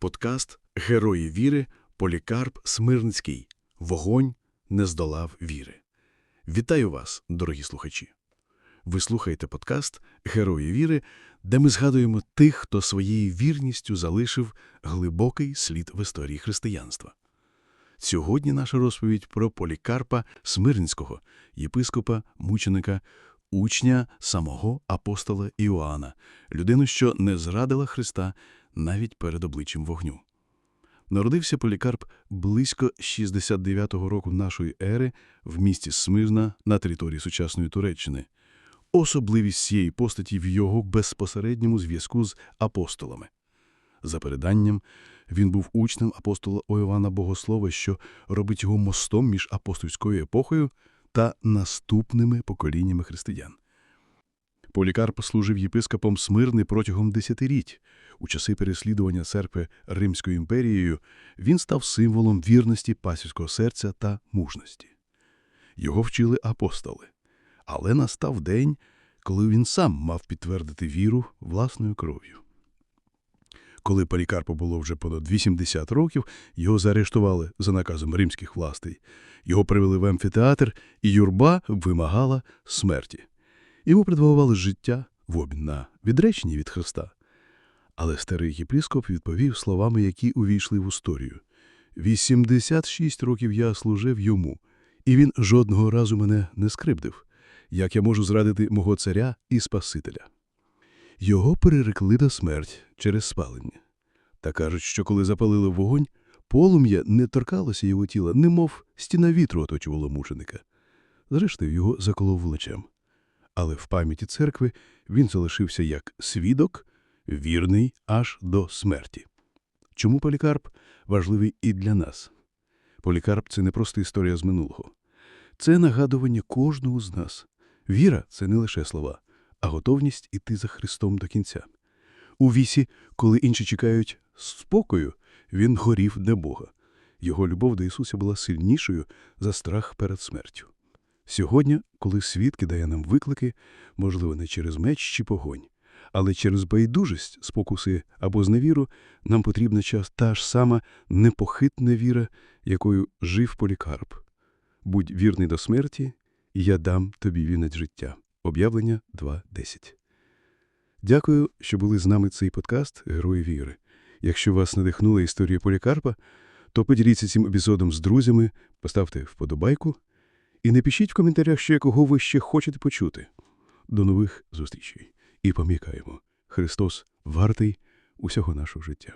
Подкаст Герої віри Полікарп Смирницький. Вогонь не здолав віри. Вітаю вас, дорогі слухачі. Ви слухаєте подкаст Герої віри, де ми згадуємо тих, хто своєю вірністю залишив глибокий слід в історії християнства. Сьогодні наша розповідь про Полікарпа Смирницького, єпископа, мученика, учня самого апостола Іоанна, людину, що не зрадила Христа навіть перед обличчям вогню. Народився Полікарп близько 69-го року нашої ери в місті Смирна на території сучасної Туреччини. Особливість цієї постаті в його безпосередньому зв'язку з апостолами. За переданням, він був учнем апостола Іоанна Богослова, що робить його мостом між апостольською епохою та наступними поколіннями християн. Полікарп служив єпископом Смирни протягом десятиріть. У часи переслідування церкви Римською імперією він став символом вірності пасівського серця та мужності. Його вчили апостоли. Але настав день, коли він сам мав підтвердити віру власною кров'ю. Коли Полікарпу було вже понад 80 років, його заарештували за наказом римських властей. Його привели в амфітеатр, і юрба вимагала смерті. Йому предлагали життя в обмін на відречення від Христа. Але старий єпископ відповів словами, які увійшли в історію. «86 років я служив йому, і він жодного разу мене не скривдив. Як я можу зрадити мого царя і Спасителя? Його перерекли на смерть через спалення. Та кажуть, що коли запалили вогонь, полум'я не торкалося його тіла, немов стіна вітру оточувала мученика. Зрештою, його заколов влечем. Але в пам'яті церкви він залишився як свідок, вірний аж до смерті. Чому Полікарп важливий і для нас? Полікарп – це не просто історія з минулого. Це нагадування кожного з нас. Віра – це не лише слова, а готовність іти за Христом до кінця. У вісі, коли інші чекають спокою, він горів для Бога. Його любов до Ісуса була сильнішою за страх перед смертю. Сьогодні, коли світ кидає нам виклики, можливо, не через меч чи погонь, але через байдужість, спокуси або зневіру, нам потрібна час та ж сама непохитна віра, якою жив Полікарп. Будь вірний до смерті, і я дам тобі вінець життя. Об'явлення 2.10. Дякую, що були з нами цей подкаст Герої віри. Якщо вас надихнула історія Полікарпа, то поділіться цим епізодом з друзями, поставте вподобайку і не пишіть в коментарях, що якого ви ще хочете почути. До нових зустрічей і пам'ятаємо, Христос вартий усього нашого життя.